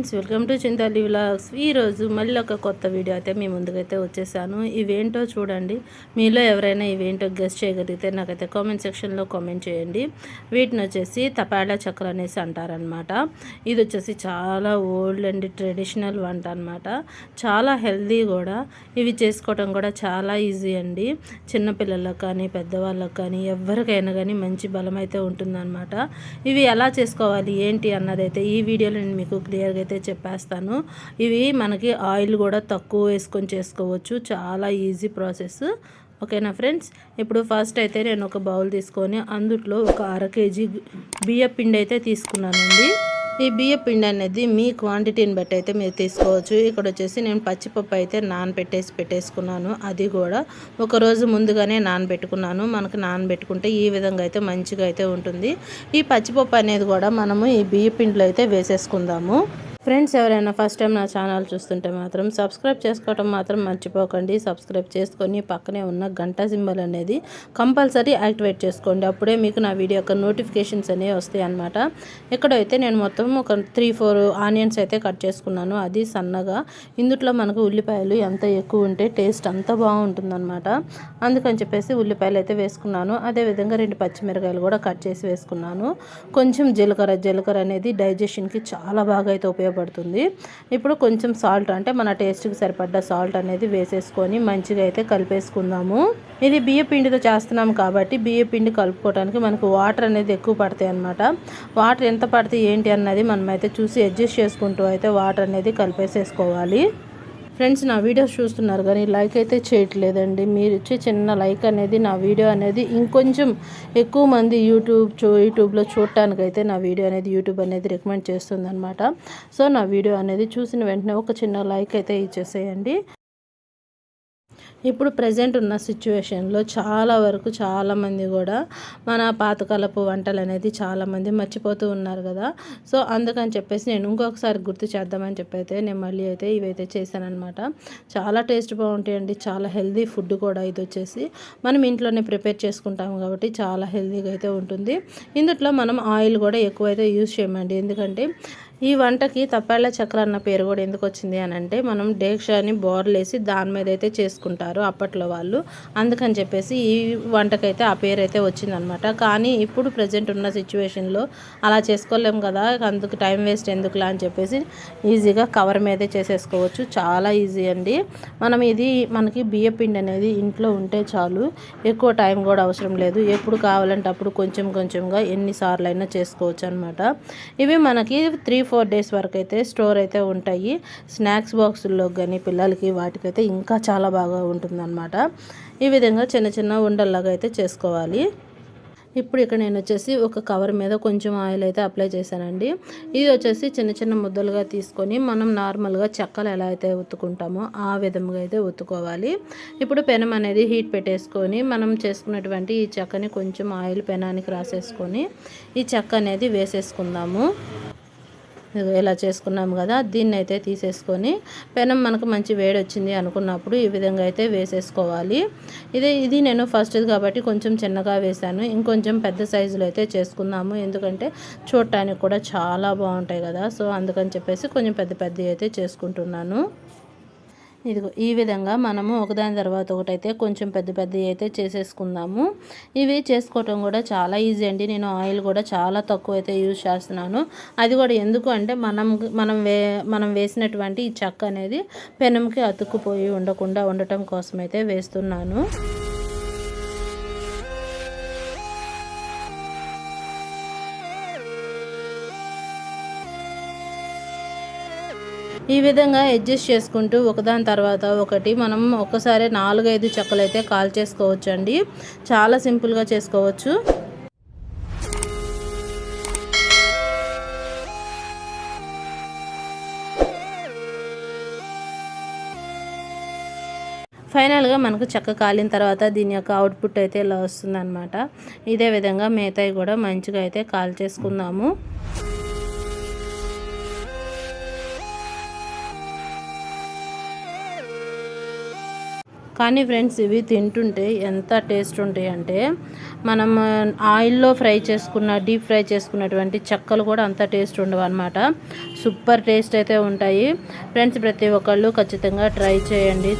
Friends welcome to Chintali vlogs. ఈరోజు మళ్ళీ ఒక కొత్త వీడియో అయితే మీ ముందుకైతే వచ్చేసాను. ఇవేంటో చూడండి. మీలో ఎవరైనా ఇవేంటో గెస్ట్ చేయగలిగితే నాకైతే కామెంట్ సెక్షన్లో కామెంట్ చేయండి. వీటిని వచ్చేసి తపాడా చక్ర అనేసి అంటారనమాట ఇది వచ్చేసి చాలా ఓల్డ్ అండ్ ట్రెడిషనల్ వంట అనమాట చాలా హెల్దీ కూడా. ఇవి చేసుకోవటం కూడా చాలా ఈజీ అండి. చిన్నపిల్లలకు కానీ పెద్దవాళ్ళకు కానీ ఎవరికైనా కానీ మంచి బలం అయితే ఉంటుందన్నమాట. ఇవి ఎలా చేసుకోవాలి ఏంటి అన్నదైతే ఈ వీడియోలో నేను మీకు క్లియర్గా అయితే చెప్పేస్తాను. ఇవి మనకి ఆయిల్ కూడా తక్కువ వేసుకొని చేసుకోవచ్చు. చాలా ఈజీ ప్రాసెస్. ఓకేనా ఫ్రెండ్స్? ఇప్పుడు ఫస్ట్ అయితే నేను ఒక బౌల్ తీసుకొని అందుట్లో ఒక అర కేజీ బియ్య పిండి అయితే తీసుకున్నానండి. ఈ బియ్య పిండి అనేది మీ క్వాంటిటీని బట్టి అయితే మీరు తీసుకోవచ్చు. ఇక్కడ వచ్చేసి నేను పచ్చిపప్పు అయితే నానబెట్టేసి పెట్టేసుకున్నాను. అది కూడా ఒక రోజు ముందుగానే నానబెట్టుకున్నాను. మనకు నానబెట్టుకుంటే ఈ విధంగా అయితే మంచిగా అయితే ఉంటుంది. ఈ పచ్చిపప్పు అనేది కూడా మనము ఈ బియ్య పిండిలో అయితే వేసేసుకుందాము. ఫ్రెండ్స్ ఎవరైనా ఫస్ట్ టైం నా ఛానల్ చూస్తుంటే మాత్రం సబ్స్క్రైబ్ చేసుకోవటం మాత్రం మర్చిపోకండి. సబ్స్క్రైబ్ చేసుకొని పక్కనే ఉన్న గంట సింబల్ అనేది కంపల్సరీ యాక్టివేట్ చేసుకోండి. అప్పుడే మీకు నా వీడియో యొక్క నోటిఫికేషన్స్ అనేవి వస్తాయి అనమాట ఇక్కడైతే నేను మొత్తం ఒక త్రీ ఫోర్ ఆనియన్స్ అయితే కట్ చేసుకున్నాను అది సన్నగా ఇందుట్లో మనకు ఉల్లిపాయలు ఎంత ఎక్కువ ఉంటే టేస్ట్ అంత బాగుంటుందన్నమాట. అందుకని చెప్పేసి ఉల్లిపాయలు అయితే వేసుకున్నాను. అదేవిధంగా రెండు పచ్చిమిరకాయలు కూడా కట్ చేసి వేసుకున్నాను. కొంచెం జీలకర్ర జీలకర్ర అనేది డైజెషన్కి చాలా బాగా అయితే ఉపయోగపడుతుంది. ఇప్పుడు కొంచెం సాల్ట్ అంటే మన టేస్ట్కి సరిపడ్డ సాల్ట్ అనేది వేసేసుకొని మంచిగా అయితే కలిపేసుకుందాము. ఇది బియ్య పిండితో చేస్తున్నాం కాబట్టి బియ్య పిండి కలుపుకోవడానికి మనకు వాటర్ అనేది ఎక్కువ పడతాయి అనమాట వాటర్ ఎంత పడితే ఏంటి అన్నది మనమైతే చూసి అడ్జస్ట్ చేసుకుంటూ అయితే వాటర్ అనేది కలిపేసేసుకోవాలి. ఫ్రెండ్స్ నా వీడియోస్ చూస్తున్నారు కానీ లైక్ అయితే చేయట్లేదండి. మీరు ఇచ్చే చిన్న లైక్ అనేది నా వీడియో అనేది ఇంకొంచెం ఎక్కువ మంది యూట్యూబ్ చూ యూట్యూబ్లో చూడటానికైతే నా వీడియో అనేది యూట్యూబ్ అనేది రికమెండ్ చేస్తుందనమాట సో నా వీడియో అనేది చూసిన వెంటనే ఒక చిన్న లైక్ అయితే ఇచ్చేసేయండి. ఇప్పుడు ప్రజెంట్ ఉన్న సిచ్యువేషన్లో చాలా వరకు చాలామంది కూడా మన పాతకాలపు వంటలు అనేది చాలామంది మర్చిపోతూ ఉన్నారు కదా. సో అందుకని చెప్పేసి నేను ఇంకొకసారి గుర్తు చేద్దామని చెప్పి అయితే నేను మళ్ళీ అయితే ఇవైతే చేశానమాట చాలా టేస్ట్ బాగుంటాయండి. చాలా హెల్దీ ఫుడ్ కూడా ఇది వచ్చేసి. మనం ఇంట్లోనే ప్రిపేర్ చేసుకుంటాము కాబట్టి చాలా హెల్దీగా అయితే ఉంటుంది. ఇందుట్లో మనం ఆయిల్ కూడా ఎక్కువైతే యూజ్ చేయమండి. ఎందుకంటే ఈ వంటకి తప్పాళ్ళ చక్ర అన్న పేరు కూడా ఎందుకు వచ్చింది అని అంటే మనం డేక్షాని బోర్లేసి దాని మీద అయితే చేసుకుంటారు అప్పట్లో వాళ్ళు. అందుకని చెప్పేసి ఈ వంటకైతే ఆ పేరు అయితే వచ్చిందనమాట. కానీ ఇప్పుడు ప్రజెంట్ ఉన్న సిచ్యువేషన్లో అలా చేసుకోలేం కదా అందుకు టైం వేస్ట్ ఎందుకులా అని చెప్పేసి ఈజీగా కవర్ మీదే చేసేసుకోవచ్చు. చాలా ఈజీ అండి. మనం ఇది మనకి బియ్య పిండి అనేది ఇంట్లో ఉంటే చాలు ఎక్కువ టైం కూడా అవసరం లేదు. ఎప్పుడు కావాలంటే అప్పుడు కొంచెం కొంచెంగా ఎన్నిసార్లు అయినా చేసుకోవచ్చు అనమాట ఇవి మనకి త్రీ ఫోర్ డేస్ వరకు అయితే స్టోర్ అయితే ఉంటాయి. స్నాక్స్ బాక్సుల్లో కానీ పిల్లలకి వాటికైతే ఇంకా చాలా బాగా ఉంటుందన్నమాట. ఈ విధంగా చిన్న చిన్న ఉండల్లాగా అయితే చేసుకోవాలి. ఇప్పుడు ఇక్కడ నేను వచ్చేసి ఒక కవర్ మీద కొంచెం ఆయిల్ అయితే అప్లై చేశానండి. ఇది వచ్చేసి చిన్న చిన్న ముద్దలుగా తీసుకొని మనం నార్మల్గా చెక్కలు ఎలా అయితే ఉత్తుకుంటామో ఆ విధంగా అయితే ఉత్తుకోవాలి. ఇప్పుడు పెనం అనేది హీట్ పెట్టేసుకొని మనం చేసుకున్నటువంటి ఈ చెక్కని కొంచెం ఆయిల్ పెనానికి రాసేసుకొని ఈ చెక్క అనేది వేసేసుకుందాము. ఇలా చేసుకున్నాము కదా దీన్ని అయితే తీసేసుకొని పెనం మనకు మంచి వేడి వచ్చింది అనుకున్నప్పుడు ఈ విధంగా అయితే వేసేసుకోవాలి. ఇది ఇది నేను ఫస్ట్ కాబట్టి కొంచెం చిన్నగా వేసాను ఇంకొంచెం పెద్ద సైజులో అయితే చేసుకుందాము. ఎందుకంటే చూడటానికి కూడా చాలా బాగుంటాయి కదా. సో అందుకని చెప్పేసి కొంచెం పెద్ద పెద్దవి అయితే చేసుకుంటున్నాను. ఇదిగో ఈ విధంగా మనము ఒకదాని తర్వాత ఒకటైతే కొంచెం పెద్ద పెద్ద అయితే చేసేసుకుందాము. ఇవి చేసుకోవటం కూడా చాలా ఈజీ అండి. నేను ఆయిల్ కూడా చాలా తక్కువ అయితే యూజ్ చేస్తున్నాను. అది కూడా ఎందుకు అంటే మనం మనం వే మనం వేసినటువంటి ఈ చెక్క అనేది పెనంకి అతుక్కుపోయి ఉండకుండా ఉండటం కోసం అయితే వేస్తున్నాను. ఈ విధంగా అడ్జస్ట్ చేసుకుంటూ ఒకదాని తర్వాత ఒకటి మనం ఒకసారి నాలుగైదు చెక్కలు అయితే కాల్ చేసుకోవచ్చు అండి చాలా సింపుల్గా చేసుకోవచ్చు. ఫైనల్గా మనకు చెక్క కాలిన తర్వాత దీని యొక్క అవుట్పుట్ అయితే ఇలా వస్తుందన్నమాట. ఇదే విధంగా మిగతాయి కూడా మంచిగా అయితే కాల్ చేసుకుందాము. కానీ ఫ్రెండ్స్ ఇవి తింటుంటే ఎంత టేస్ట్ ఉంటాయి అంటే మనం ఆయిల్లో ఫ్రై చేసుకున్న డీప్ ఫ్రై చేసుకున్నటువంటి చెక్కలు కూడా అంత టేస్ట్ ఉండవు అనమాట సూపర్ టేస్ట్ అయితే ఉంటాయి. ఫ్రెండ్స్ ప్రతి ఒక్కళ్ళు ఖచ్చితంగా ట్రై చేయండి.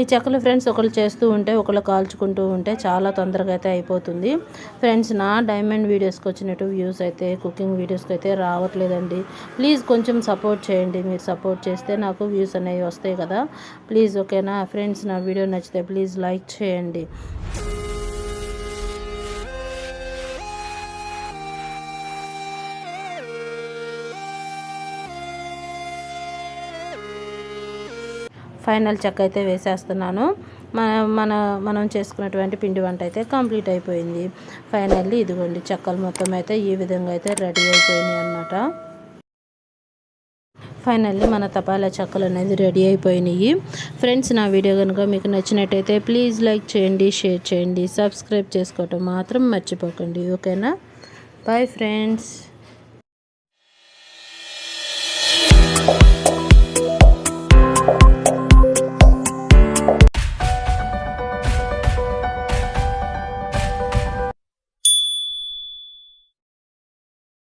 ఈ చెక్కలు ఫ్రెండ్స్ ఒకళ్ళు చేస్తూ ఉంటే ఒకళ్ళు కాల్చుకుంటూ ఉంటే చాలా తొందరగా అయితే అయిపోతుంది. ఫ్రెండ్స్ నా డైమండ్ వీడియోస్కి వచ్చినట్టు వ్యూస్ అయితే కుకింగ్ వీడియోస్కి అయితే రావట్లేదండి. ప్లీజ్ కొంచెం సపోర్ట్ చేయండి. మీరు సపోర్ట్ చేస్తే నాకు వ్యూస్ అనేవి వస్తాయి కదా. ప్లీజ్ ఓకేనా? ఫ్రెండ్స్ నా వీడియో నచ్చితే ప్లీజ్ లైక్ చేయండి. ఫైనల్ చెక్క అయితే వేసేస్తున్నాను. మన మన మనం చేసుకున్నటువంటి పిండి వంట అయితే కంప్లీట్ అయిపోయింది. ఫైనల్లీ ఇదిగోండి చెక్కలు మొత్తం అయితే ఈ విధంగా అయితే రెడీ అయిపోయినాయి అనమాట ఫైనల్లీ మన తపాలా చెక్కలు అనేది రెడీ అయిపోయినాయి. ఫ్రెండ్స్ నా వీడియో కనుక మీకు నచ్చినట్టయితే ప్లీజ్ లైక్ చేయండి షేర్ చేయండి సబ్స్క్రైబ్ చేసుకోవటం మాత్రం మర్చిపోకండి. ఓకేనా? Bye friends.